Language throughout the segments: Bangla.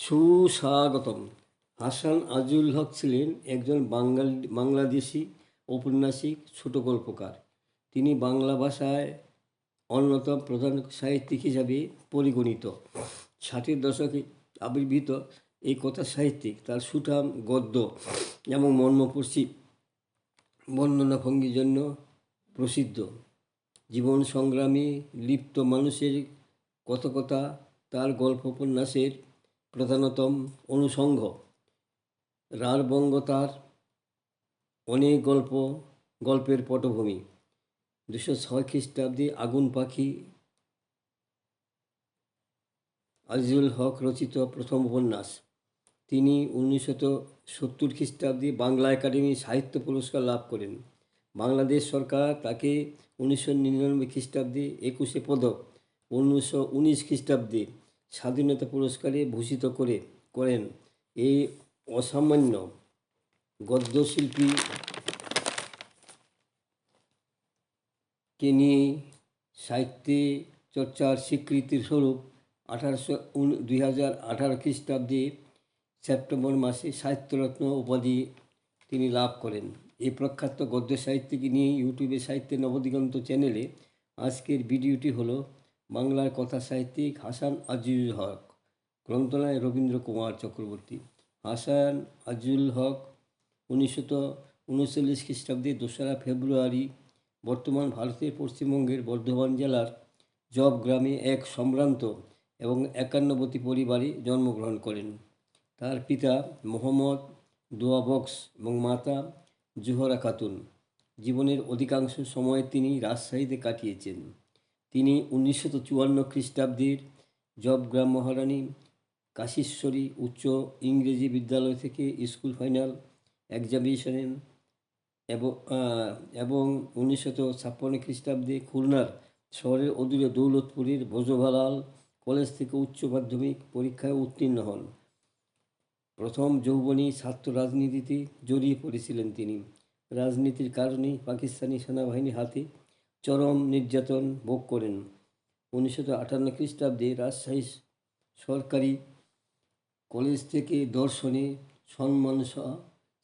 সুস্বাগতম। হাসান আজুল হক ছিলেন একজন বাঙালি, বাংলাদেশি ঔপন্যাসিক ছোট গল্পকার। তিনি বাংলা ভাষায় অন্যতম প্রধান সাহিত্যিক হিসাবে পরিগণিত। ষাটের দশকে আবির্ভূত এই কথা সাহিত্যিক তার সুঠাম গদ্য এবং মর্মপর্শী বর্ণনা ভঙ্গির জন্য প্রসিদ্ধ। জীবন সংগ্রামী লিপ্ত মানুষের কথকতা তার গল্প উপন্যাসের প্রধানতম অনুষঙ্গ তার অনেক গল্প, গল্পের পটভূমি। দুশো ছয় খ্রিস্টাব্দে আগুন পাখি আজিজুল হক রচিত প্রথম উপন্যাস। তিনি উনিশশত সত্তর খ্রিস্টাব্দে বাংলা একাডেমি সাহিত্য পুরস্কার লাভ করেন। বাংলাদেশ সরকার তাকে উনিশশো নিরানব্বই খ্রিস্টাব্দে একুশে পদক, উনিশশো উনিশ খ্রিস্টাব্দে স্বাধীনতা পুরস্কারে ভূষিত করে করেন। এই অসামান্য গদ্যশিল্পী কে নিয়ে সাহিত্যে চর্চার স্বীকৃতির স্বরূপ আঠারোশো দুই হাজার আঠারো খ্রিস্টাব্দে সেপ্টেম্বর মাসে সাহিত্যরত্ন উপাধি তিনি লাভ করেন। এই প্রখ্যাত গদ্য সাহিত্যকে নিয়ে ইউটিউবে সাহিত্যের নবদিগন্ত চ্যানেলে আজকের ভিডিওটি হলো বাংলার কথা সাহিত্যিক হাসান আজিজুল হক গ্রন্থনায় রবীন্দ্র কুমার চক্রবর্তী। হাসান আজিজুল হক উনিশশত উনচল্লিশ খ্রিস্টাব্দে দোসরা ফেব্রুয়ারি বর্তমান ভারতের পশ্চিমবঙ্গের বর্ধমান জেলার জব গ্রামে এক সম্ভ্রান্ত এবং একান্নবতী পরিবারে জন্মগ্রহণ করেন। তার পিতা মোহাম্মদ দোয়া বক্স এবং মাতা জোহরা খাতুন। জীবনের অধিকাংশ সময় তিনি রাজশাহীতে কাটিয়েছেন। তিনি উনিশশত চুয়ান্ন খ্রিস্টাব্দের জবগ্রাম মহারানী কাশীশ্বরী উচ্চ ইংরেজি বিদ্যালয় থেকে স্কুল ফাইনাল এক্সামিনেশনে এবং উনিশশত ছাপ্পান্ন খ্রিস্টাব্দে খুলনার শহরের অদূরে দৌলতপুরের ভোজভালাল কলেজ থেকে উচ্চ মাধ্যমিক পরীক্ষায় উত্তীর্ণ হন। প্রথম যৌবনী ছাত্র রাজনীতিতে জড়িয়ে পড়েছিলেন তিনি। রাজনীতির কারণে পাকিস্তানি সেনাবাহিনীর হাতে চরম নির্যাতন ভোগ করেন। উনিশশো আটান্ন খ্রিস্টাব্দে রাজশাহী সরকারি কলেজ থেকে দর্শনে সম্মানসহ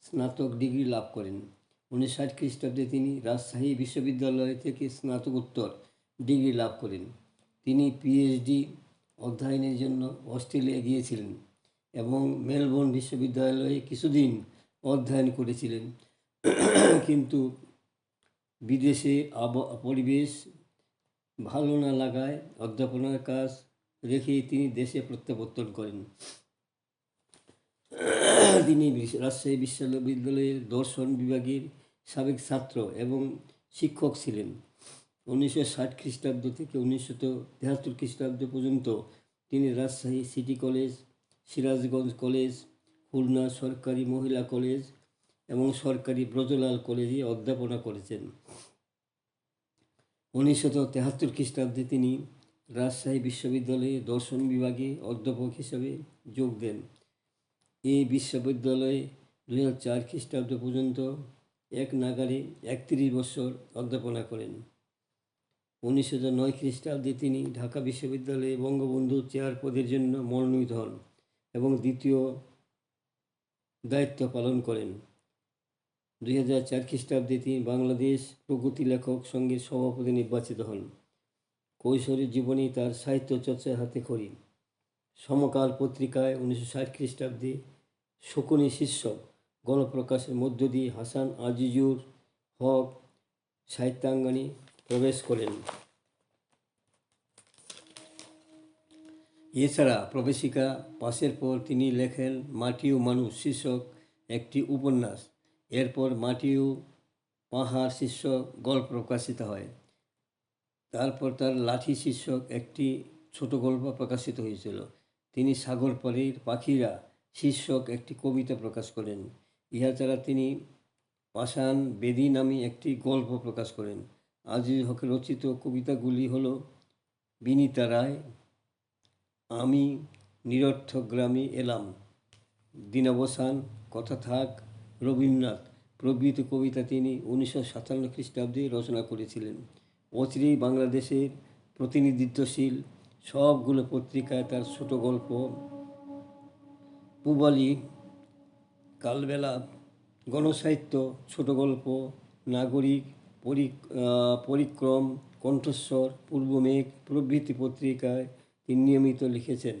স্নাতক ডিগ্রি লাভ করেন। উনিশশো ষাট খ্রিস্টাব্দে তিনি রাজশাহী বিশ্ববিদ্যালয় থেকে স্নাতকোত্তর ডিগ্রি লাভ করেন। তিনি পিএইচডি অধ্যয়নের জন্য অস্ট্রেলিয়া গিয়েছিলেন এবং মেলবোর্ন বিশ্ববিদ্যালয়ে কিছুদিন অধ্যয়ন করেছিলেন। কিন্তু বিদেশে আব পরিবেশ ভালো না লাগায় অধ্যাপনার কাজ রেখে তিনি দেশে প্রত্যাবর্তন করেন। তিনি রাজশাহী বিশ্ববিদ্যালয়ের দর্শন বিভাগের সাবেক ছাত্র এবং শিক্ষক ছিলেন। উনিশশো ষাট খ্রিস্টাব্দ থেকে উনিশশো তেহাত্তর খ্রিস্টাব্দ পর্যন্ত তিনি Rajshahi city college, Sirajganj college, Khulna সরকারি মহিলা কলেজ এবং সরকারি ব্রজলাল কলেজে অধ্যাপনা করেছেন। উনিশশো তেহাত্তর খ্রিস্টাব্দে তিনি রাজশাহী বিশ্ববিদ্যালয়ে দর্শন বিভাগে অধ্যাপক হিসেবে যোগ দেন। এই বিশ্ববিদ্যালয়ে দুই হাজার চার খ্রিস্টাব্দ পর্যন্ত এক নাগারে একত্রিশ বছর অধ্যাপনা করেন। উনিশশো নয় খ্রিস্টাব্দে তিনি ঢাকা বিশ্ববিদ্যালয়ে বঙ্গবন্ধু চেয়ার পদের জন্য মনোনীত হন এবং দ্বিতীয় দায়িত্ব পালন করেন। দুই হাজার চার খ্রিস্টাব্দে তিনি বাংলাদেশ প্রগতি লেখক সঙ্গের সভাপতি নির্বাচিত হন। কৈশোরের জীবনে তার সাহিত্য চর্চার হাতে খড়ি। সমকাল পত্রিকায় উনিশশো ষাট খ্রিস্টাব্দে শকুনি শীর্ষক গণপ্রকাশের মধ্য দিয়ে হাসান আজিজুর হক সাহিত্যাঙ্গনে প্রবেশ করেন। এছাড়া প্রবেশিকা পাশের পর তিনি লেখেন মাটি ও মানুষ শীর্ষক একটি উপন্যাস। এরপর মাটি ও পাহাড় শীর্ষক গল্প প্রকাশিত হয়। তারপর তার লাঠি শীর্ষক একটি ছোট গল্প প্রকাশিত হয়েছিল। তিনি সাগর পরের পাখিরা শীর্ষক একটি কবিতা প্রকাশ করেন। ইহা ছাড়া তিনি পাষাণ বেদি নামে একটি গল্প প্রকাশ করেন। আজিজ হকের রচিত কবিতাগুলি হল বিনীতা রায়, আমি নিরর্থক গ্রামে এলাম। দিনাবসান, কথা থাক রবীন্দ্রনাথ। প্রভৃতি কবিতা তিনি উনিশশো সাতান্ন খ্রিস্টাব্দে রচনা করেছিলেন। অচিরেই বাংলাদেশের প্রতিনিধিত্বশীল সবগুলো পত্রিকায় তার ছোট গল্প, পূবালি, কালবেলা, গণসাহিত্য, ছোট গল্প, নাগরিক, পরি- পরিক্রম, কণ্ঠস্বর, পূর্বমেঘ প্রভৃতি পত্রিকায় তিনি নিয়মিত লিখেছেন।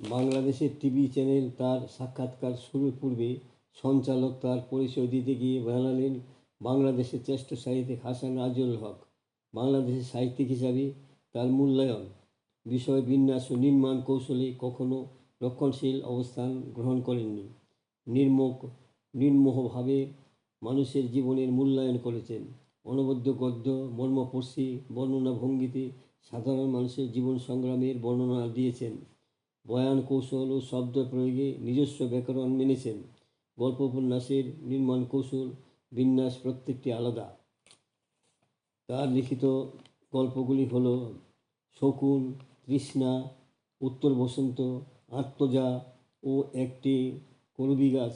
বাংলাদেশের টিভি চ্যানেল তার সাক্ষাৎকার শুরুর পূর্বে সঞ্চালক তার পরিচয় দিতে গিয়ে জানালেন বাংলাদেশের শ্রেষ্ঠ সাহিত্যিক হাসান আজিউল হক। বাংলাদেশের সাহিত্যিক হিসাবে তার মূল্যায়ন বিষয় বিন্যাস ও নির্মাণ কৌশলে কখনো রক্ষণশীল অবস্থান গ্রহণ করেননি। নির্মোক, নির্মোহভাবে মানুষের জীবনের মূল্যায়ন করেছেন। অনবদ্য গদ্য মর্মপর্শী বর্ণনা ভঙ্গিতে সাধারণ মানুষের জীবন সংগ্রামের বর্ণনা দিয়েছেন। বয়ান, কৌশল ও শব্দ প্রয়োগে নিজস্ব ব্যাকরণ মেনেছেন। গল্প উপন্যাসের নির্মাণ কৌশল, বিন্যাস প্রত্যেকটি আলাদা। তার লিখিত গল্পগুলি হল শকুন, তৃষ্ণা, উত্তর বসন্ত, আত্মজা ও একটি করবি গাছ,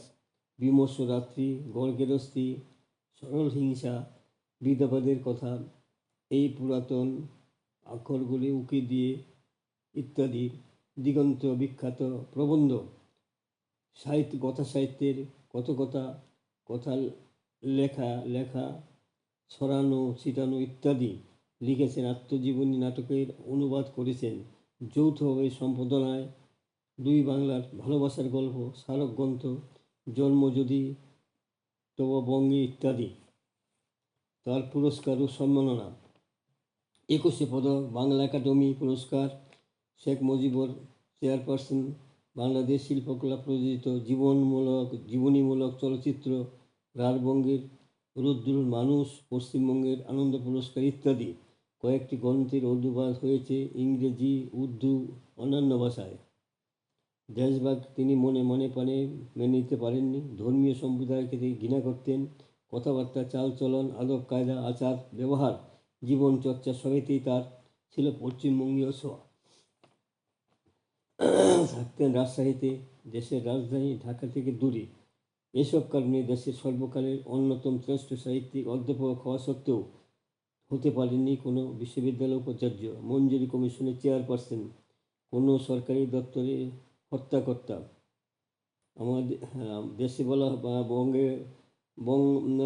বিমর্ষ রাত্রি গড়গেরস্তি সরল হিংসা, বিধবাদের কথা। এই পুরাতন আখরগুলি উকি দিয়ে ইত্যাদি দিগন্ত বিখ্যাত প্রবন্ধ। সাহিত্য কথা সাহিত্যের কত কথা কথা লেখা লেখা, ছড়ানো, ছিটানো ইত্যাদি লিখেছেন, আত্মজীবনী নাটকের অনুবাদ করেছেন। যৌথভাবে সম্পাদনায় দুই বাংলার ভালোবাসার গল্প, স্মারক গ্রন্থ, জন্ম যদি তব বঙ্গে ইত্যাদি। তার পুরস্কার ও সম্মাননা। একুশে পদক, বাংলা একাডেমি পুরস্কার, শেখ মুজিবুর চেয়ারপারসন, বাংলাদেশ শিল্পকলা প্রযোজিত জীবনমূলক, জীবনীমূলক চলচ্চিত্র, রারবঙ্গের রুদ্রুর মানুষ, পশ্চিমবঙ্গের আনন্দ পুরস্কার ইত্যাদি। কয়েকটি গ্রন্থের অনুবাদ হয়েছে ইংরেজি, উর্দু, অন্যান্য ভাষায়। দেশভাগ তিনি মনে মনে প্রাণে মেনে নিতে পারেননি। ধর্মীয় সম্প্রদায়কে তিনি ঘৃণা করতেন। কথাবার্তা, চালচলন আদব কায়দা আচার ব্যবহার জীবন চর্চা সবেতেই তার ছিল পশ্চিমবঙ্গীয় ছোঁয়া। থাকতেন রাজশাহীতে, দেশের রাজধানী ঢাকা থেকে দূরে। এসব কারণে দেশের সর্বকালের অন্যতম শ্রেষ্ঠ সাহিত্যিক, অধ্যাপক হওয়া সত্ত্বেও হতে পারেননি কোনো বিশ্ববিদ্যালয় উপাচার্য। মঞ্জুরি কমিশনের চেয়ারপারসন, কোনো সরকারি দপ্তরে হত্যাকর্তা। আমাদের দেশে বলা বঙ্গে বঙ্গ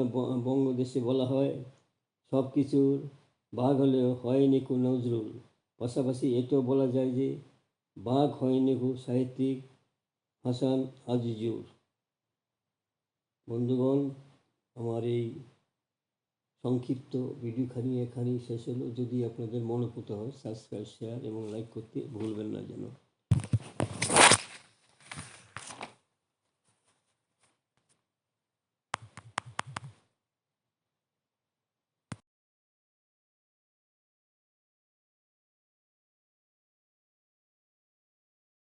বঙ্গদেশে বলা হয় সব কিছুর বাঘ হলেও হয়নি কু নজরুল। পাশাপাশি এটাও বলা যায় যে, বাঘ হয়নি কু সাহিত্যিক হাসান আজিজুর। বন্ধুগণ, আমার এই সংক্ষিপ্ত ভিডিওখানি এখানেই শেষ হলো। যদি আপনাদের মনোপুত হয় সাবস্ক্রাইব শেয়ার এবং লাইক করতে ভুলবেন না যেন।